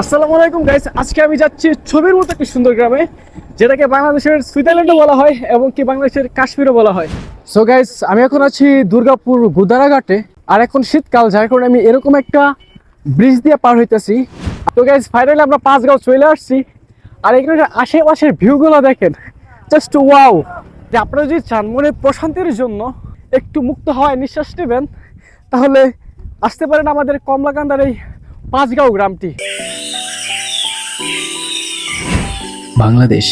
আসসালামু আলাইকুম গাইস আজকে আমি যাচ্ছি ছবির মতো একটি সুন্দর গ্রামে, যেটাকে বাংলাদেশের সুইজারল্যান্ডও বলা হয় এবং কি বাংলাদেশের কাশ্মীরও বলা হয়। সো গাইস আমি এখন আছি দুর্গাপুর গুদারাঘাটে, আর এখন শীতকাল, যার কারণে আমি এরকম একটা ব্রিজ দিয়ে পার হইতেছি। তো গাইস ফাইনালি আমরা পাঁচগাঁও চলে আসছি, আর এখানে আশেপাশের ভিউগুলো দেখেন জাস্ট ওয়াও যে আপনারা যদি চান মনে প্রশান্তির জন্য একটু মুক্ত হওয়ায় নিঃশ্বাস নেবেন, তাহলে আসতে পারেন আমাদের কমলাকান্দার এই পাঁচগাঁও গ্রামটি। বাংলাদেশ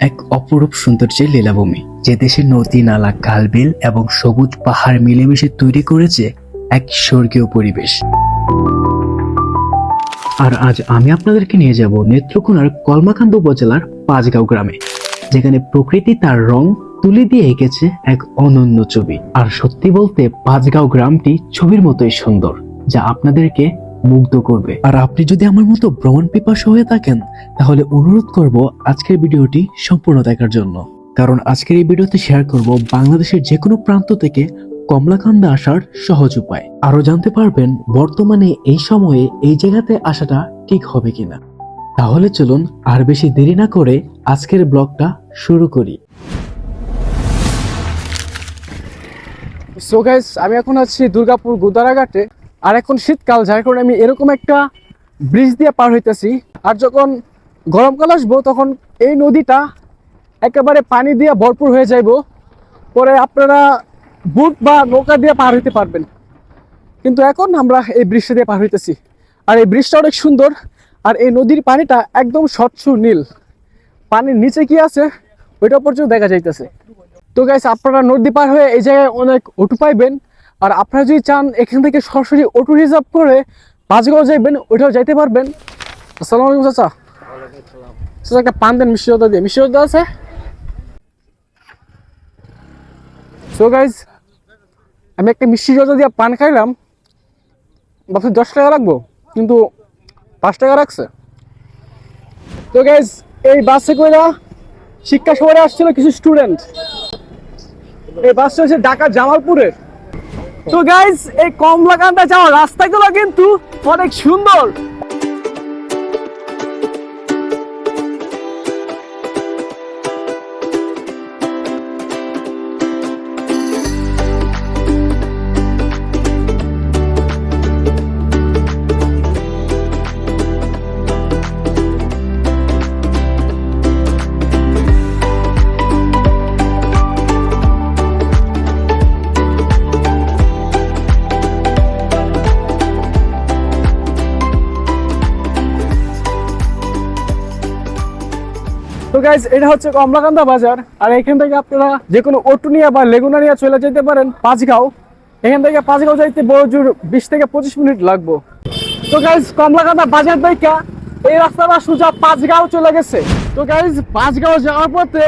এক অপরূপ সৌন্দর্যের লীলাভূমি। যে দেশের নদী, নালা, খালবিল এবং সবুজ পাহাড় মিলেমিশে তৈরি করেছে এক স্বর্গীয় পরিবেশ। আর আজ আমি আপনাদেরকে নিয়ে যাব নেত্রকোনার কলমাকান্দ উপজেলার পাঁচগাঁও গ্রামে, যেখানে প্রকৃতি তার রং তুলে দিয়ে এঁকেছে এক অনন্য ছবি। আর সত্যি বলতে পাঁচগাঁও গ্রামটি ছবির মতোই সুন্দর, যা আপনাদেরকে মুগ্ধ করবে। আর আপনি যদি আমার মতো ভ্রমণ পিপাসু হয়ে থাকেন, তাহলে অনুরোধ করব আজকের ভিডিওটি সম্পূর্ণ দেখার জন্য। কারণ আজকের এই ভিডিওতে শেয়ার করব বাংলাদেশের যে কোনো প্রান্ত থেকে কমলাকান্দা আসার সহজ উপায়। আরও জানতে পারবেন বর্তমানে এই সময়ে এই জায়গাতে আসাটা ঠিক হবে কিনা। তাহলে চলুন আর বেশি দেরি না করে আজকের ব্লগটা শুরু করি। সো গাইস আমি এখন আছি দুর্গাপুর গুদারাঘাটে। আর এখন শীতকাল, যার কারণে আমি এরকম একটা ব্রিজ দিয়ে পার হইতেছি। আর যখন গরমকাল আসব, তখন এই নদীটা একেবারে পানি দিয়ে ভরপুর হয়ে যাইব। পরে আপনারা বুট বা নৌকা দিয়ে পার হইতে পারবেন। কিন্তু এখন আমরা এই ব্রিজটা দিয়ে পার হইতেছি। আর এই ব্রিজটা অনেক সুন্দর। আর এই নদীর পানিটা একদম স্বচ্ছ নীল। পানির নিচে কি আছে, ওইটা পর্যন্ত দেখা যাইতেছে। তো গাইস আপনারা নদী পার হয়ে এই জায়গায় অনেক অটো পাইবেন। আর আপনারা যদি চান এখান থেকে সরাসরি অটো রিজার্ভ করে পাঁচগাঁও যাইবেন, ওইটাও যাইতে পারবেন। আসসালামু আলাইকুম, চাচা। চাচা, একটা পান দেন জর্দা দিয়ে। জর্দা আছে? সো গাইজ আমি একটা মিষ্টি জর্দা দিয়ে পান খাইলাম। ভাবছি দশ টাকা রাখব কিন্তু পাঁচ টাকা রাখছে। তো গাইজ এই বাসে কইরা শিক্ষা শহরে আসছিল কিছু স্টুডেন্ট এই বাসটা হচ্ছে ঢাকা জামালপুরের তো গাইজ এই কমলাকান্দা যাওয়ার রাস্তাগুলো কিন্তু অনেক সুন্দর। গাইজ এটা হচ্ছে কমলাকান্দা বাজার। আর এখান থেকে আপনারা যে কোনো অটো নিয়ে বা লেগুনা নিয়ে চলে যেতে পারেন, পাঁচগাঁও। এখান থেকে পাঁচগাঁও যাইতে বড় জোর বিশ থেকে পঁচিশ মিনিট লাগবো। তো গাইজ কমলাকান্দা বাজার থেকে এই রাস্তাটা সোজা পাঁচগাঁও চলে গেছে। তো গাইজ পাঁচগাঁও যাওয়ার পথে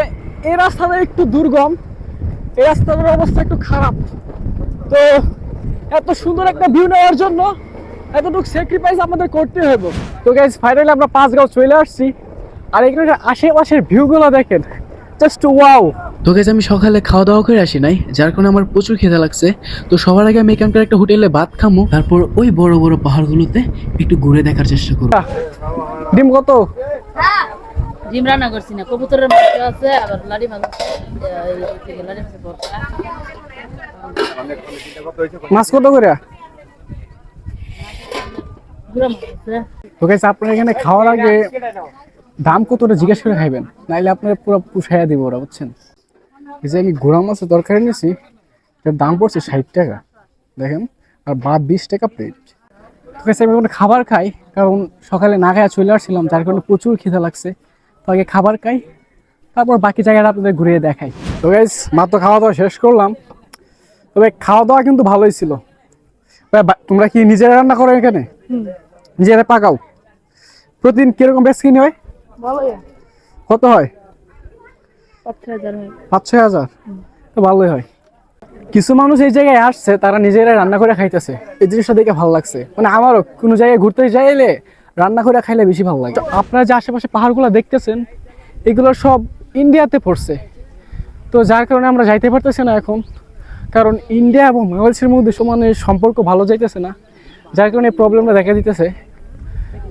এই রাস্তাটা একটু দুর্গম, এই রাস্তাটার অবস্থা একটু খারাপ। তো এত সুন্দর একটা ভিউ নেওয়ার জন্য এতটুকু স্যাক্রিফাইস আমাদের করতে হবে তো গাইজ ফাইনালি আমরা পাঁচগাঁও চলে আসছি। আর এখানে আশেপাশের ভিউগুলো দেখেন জাস্ট ওয়াও তো গেছে আমি সকালে খাওয়া দাওয়া করে আসি নাই যার কারণে আমার প্রচুর খেতে লাগছে। তো সবার আগে আমি এখানকার একটা হোটেলে ভাত খামো তারপর ওই বড় বড় পাহাড়গুলোতে একটু ঘুরে দেখার চেষ্টা করব। ডিম কত? ডিম রান্না করছি না কবুতরের মাংস আছে আবার লাড়ি মাছ আছে, এই থেকে লাড়ি মাছের ভর্তা। মাছ কত করে? গুঁড়া মাছ আছে। তো আপনার এখানে খাওয়ার আগে দাম কতটা জিজ্ঞেস করে খাইবেন? নাইলে আপনারা পুরো পুষাইয়া দিব ওরা বুঝছেন? এই যে আমি ঘোড়া মাছের তরকারি নিয়েছি এটার দাম পড়ছে ষাট টাকা দেখেন? আর বাদ বিশ টাকা প্লেট তো গাইজ আমি কোনো খাবার খাই কারণ সকালে না খাইয়া চলে আসছিলাম যার কারণে প্রচুর খিদে লাগছে। তো আগে খাবার খাই তারপর বাকি জায়গাটা আপনাদের ঘুরিয়ে দেখাই। তো গাইজ মাত্র খাওয়া দাওয়া শেষ করলাম। তবে খাওয়া দাওয়া কিন্তু ভালোই ছিল। বা- তোমরা কি নিজেরা রান্না করো এখানে? নিজেরা পাকাও? প্রতিদিন কীরকম বেশ কিনে হয়? কত হয়? পাঁচ ছয় হাজার? ভালোই হয়। কিছু মানুষ এই জায়গায় আসছে তারা নিজেরা রান্না করে খাইতেছে। এই জিনিসটা দেখে ভালো লাগছে। মানে আমারও কোনো জায়গায় ঘুরতে যাইলে রান্না করে খাইলে বেশি ভালো লাগে। আপনারা যে আশেপাশে পাহাড়গুলো দেখতেছেন এগুলো সব ইন্ডিয়াতে পড়ছে। তো যার কারণে আমরা যাইতে পারতেছি না এখন। কারণ ইন্ডিয়া এবং বাংলাদেশের মধ্যে সমানে সম্পর্ক ভালো যাইতেছে না। যার কারণে প্রবলেমটা দেখা দিতেছে।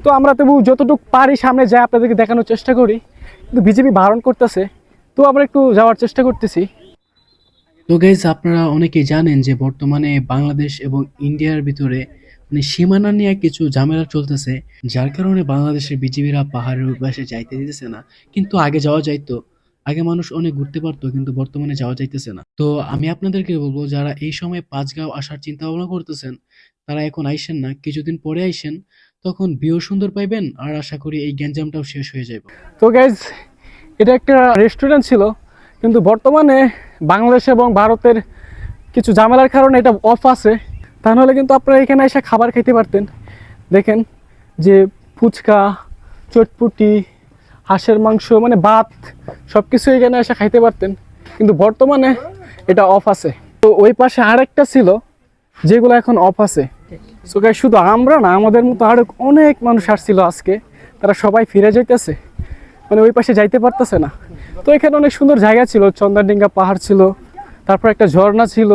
তো আমরা তবু যতটুকু পারি সামনে যাই, আপনাদেরকে দেখানোর চেষ্টা করি। কিন্তু বিজেপি বারণ করতেছে, তো আমরা একটু যাওয়ার চেষ্টা করতেছি। তো গাইজ আপনারা অনেকেই জানেন যে বর্তমানে বাংলাদেশ এবং ইন্ডিয়ার ভিতরে মানে সীমানা নিয়ে কিছু ঝামেলা চলতেছে, যার কারণে বাংলাদেশের বিজিবিরা পাহাড়ের পাশে যাইতে দিতেছে না। কিন্তু আগে যাওয়া যাইতো, আগে মানুষ অনেক ঘুরতে পারতো, কিন্তু বর্তমানে যাওয়া যাইতেছে না। তো আমি আপনাদেরকে বলব, যারা এই সময় পাঁচগাঁও আসার চিন্তা ভাবনা করতেছেন, তারা এখন আইসেন না, কিছুদিন পরে আইসেন। তখন বিও সুন্দর পাইবেন, আর আশা করি এই গ্যাঞ্জামটাও শেষ হয়ে যাবে তো গাইজ এটা একটা রেস্টুরেন্ট ছিল, কিন্তু বর্তমানে বাংলাদেশ এবং ভারতের কিছু ঝামেলার কারণে এটা অফ আছে। তা নাহলে কিন্তু আপনারা এখানে এসে খাবার খেতে পারতেন। দেখেন যে ফুচকা, চটপুটি, হাঁসের মাংস মানে ভাত সব কিছু এখানে এসে খাইতে পারতেন। কিন্তু বর্তমানে এটা অফ আছে। তো ওই পাশে আরেকটা ছিল, যেগুলো এখন অফ আছে। সো গাইজ শুধু আমরা না, আমাদের মতো আরও অনেক মানুষ আসছিল আজকে। তারা সবাই ফিরে যাইতেছে। মানে ওই পাশে যাইতে পারতেছে না। তো এখানে অনেক সুন্দর জায়গা ছিল চন্দনডিঙ্গা পাহাড় ছিল, তারপর একটা ঝর্ণা ছিল।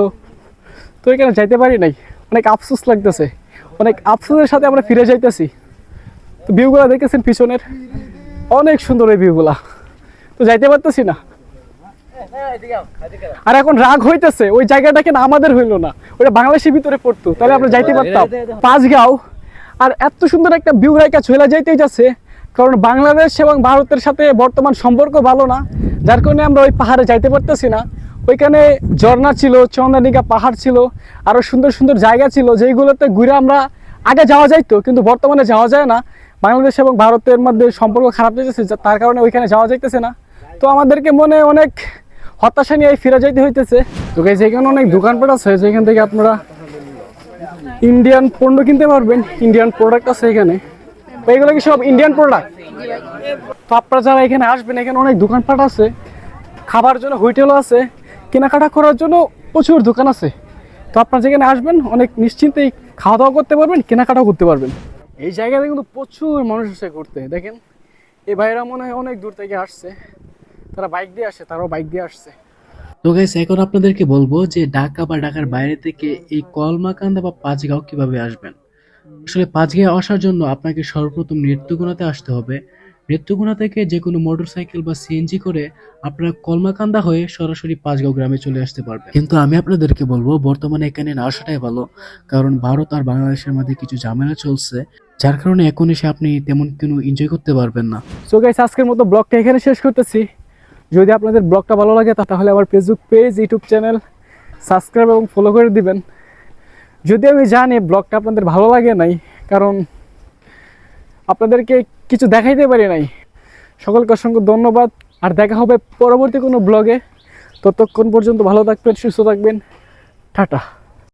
তো এখানে যাইতে পারি নাই। অনেক আফসোস লাগতেছে। অনেক আফসোসের সাথে আমরা ফিরে যাইতেছি। তো ভিউগুলো দেখেছেন পিছনের? অনেক সুন্দর এই ভিউগুলা তো যাইতে পারতেছি না। আর এখন রাগ হইতেছে ওই জায়গাটা কেন আমাদের হইল না? ওটা বাংলাদেশের ভিতরে পড়তো। তাহলে আমরা যাইতে পারতাম। পাঁচগাঁও আর এত সুন্দর একটা ভিউ চলে যাইতেই যাচ্ছে কারণ বাংলাদেশ এবং ভারতের সাথে বর্তমান সম্পর্ক ভালো না যার কারণে আমরা ওই পাহাড়ে যাইতে পারতেছি না। ওইখানে ঝর্ণা ছিল চন্দ্রানিকা পাহাড় ছিল আরও সুন্দর সুন্দর জায়গা ছিল যেগুলোতে ঘুরে আমরা আগে যাওয়া যাইতো কিন্তু বর্তমানে যাওয়া যায় না। বাংলাদেশ এবং ভারতের মধ্যে সম্পর্ক খারাপ হয়েছে তার কারণে ওইখানে যাওয়া যাইতেছে না। তো আমাদেরকে মনে অনেক হতাশা নিয়ে ফিরে যাইতে হইতেছে। তো গাইজ, এখানে অনেক দোকানপাট আছে, যেখান থেকে আপনারা ইন্ডিয়ান পণ্য কিনতে পারবেন। ইন্ডিয়ান প্রোডাক্ট আছে এখানে। তো এগুলো কি সব ইন্ডিয়ান প্রোডাক্ট তো আপনারা যারা এখানে আসবেন, এখানে অনেক দোকানপাট আছে। খাবার জন্য হোটেলও আছে। কেনাকাটা করার জন্য প্রচুর দোকান আছে। তো আপনারা যেখানে আসবেন, অনেক নিশ্চিন্তেই খাওয়া দাওয়া করতে পারবেন, কেনাকাটাও করতে পারবেন। এই জায়গাতে কিন্তু প্রচুর মানুষ আসে ঘুরতে, দেখেন। এই ভাইরা মনে হয় অনেক দূর থেকে আসছে। তারা বাইক দিয়ে আসে তারাও বাইক দিয়ে আসছে। তো গাইস এখন আপনাদেরকে বলব যে ঢাকা বা ঢাকার বাইরে থেকে এই কলমাকান্দা বা পাঁচগাঁও কীভাবে আসবেন। আসলে পাঁচগাঁও আসার জন্য আপনাকে সর্বপ্রথম নেত্রকোনাতে আসতে হবে। নেত্রকোনা থেকে যে কোনো মোটরসাইকেল বা সিএনজি করে আপনারা কলমাকান্দা হয়ে সরাসরি পাঁচগাঁও গ্রামে চলে আসতে পারবেন। কিন্তু আমি আপনাদেরকে বলব বর্তমানে এখানে না আসাটাই ভালো কারণ ভারত আর বাংলাদেশের মধ্যে কিছু ঝামেলা চলছে যার কারণে এখন এসে আপনি তেমন কোনো এনজয় করতে পারবেন না। সো গাইস আজকের মতো ব্লগটা এখানে শেষ করতেছি। যদি আপনাদের ব্লগটা ভালো লাগে তাহলে আমার Facebook page YouTube channel subscribe এবং ফলো করে দিবেন। যদি আমি জানি ব্লগটা আপনাদের ভালো লাগে নাই, কারণ আপনাদেরকে কিছু দেখাইতে পারি নাই, সকলকে অসংখ্য ধন্যবাদ। আর দেখা হবে পরবর্তী কোনো ব্লগে। ততক্ষণ পর্যন্ত ভালো থাকবেন, সুস্থ থাকবেন। টাটা।